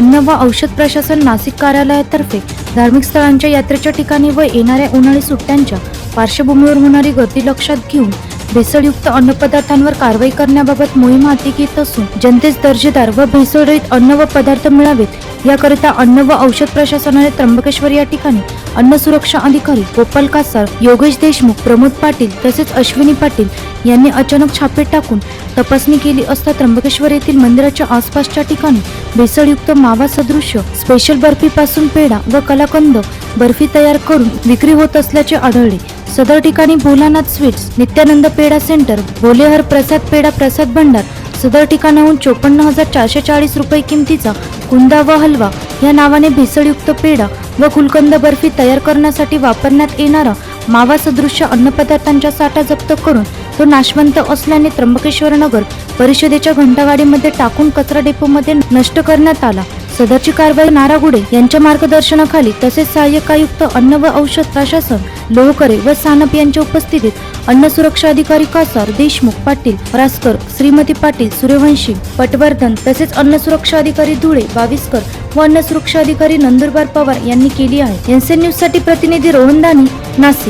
अन्न व औषध प्रशासन नाशिक कार्यालयातर्फे धार्मिक स्थळांच्या यात्रेच्या ठिकाणी व येणाऱ्या उन्हाळी सुट्ट्यांच्या पार्श्वभूमीवर होणारी गर्दी लक्षात घेऊन भेसळयुक्त अन्नपदार्थांवर कारवाई करण्याबाबत मोहीम हाती घेत असून जनतेस दर्जेदार व भेसळरहित अन्न व पदार्थ मिळावेत. याकरिता अन्न व औषध प्रशासनाने त्र्यंबकेश्वर या ठिकाणी अन्न सुरक्षा अधिकारी गोपाल कासार योगेश देशमुख प्रमोद पाटील तसेच अश्विनी पाटील यांनी अचानक छापे टाकून तपासणी केली असता त्र्यंबकेश्वर येथील मंदिराच्या आसपासच्या ठिकाणी भेसळयुक्त मावा सदृश्य स्पेशल बर्फीपासून पेढा व कलाकंद बर्फी तयार करून विक्री होत असल्याचे आढळले. सदर ठिकाणी भोलानाथ स्वीट्स नित्यानंद पेढा सेंटर भोलेहर प्रसाद पेढा प्रसाद भंडार सदर ठिकाणाहून चोपन्न हजार चारशे चाळीस रुपये किमतीचा कुंदा व हलवा या नावाने भेसळयुक्त पेढा व गुलकंद बर्फी तयार करण्यासाठी वापरण्यात येणारा मावा सदृश्य अन्नपदार्थांचा साठा जप्त करून तो नाशवंत असल्याने त्र्यंबकेश्वर नगर परिषदेच्या घंटागाडीमध्ये टाकून कचरा डेपोमध्ये नष्ट करण्यात आला. सदरची कारवाई नारागुडे यांच्या मार्गदर्शनाखाली तसेच सहाय्यक आयुक्त अन्न व औषध प्रशासन लोहकरे व सानप यांच्या उपस्थितीत अन्न सुरक्षा अधिकारी कासार देशमुख पाटील रासकर श्रीमती पाटील सूर्यवंशी पटवर्धन तसेच अन्न सुरक्षा अधिकारी धुळे बाविस्कर व अन्न सुरक्षा अधिकारी नंदुरबार पवार यांनी केली आहे. एनसीएन न्यूजसाठी प्रतिनिधी रोहन दानी नाशिक.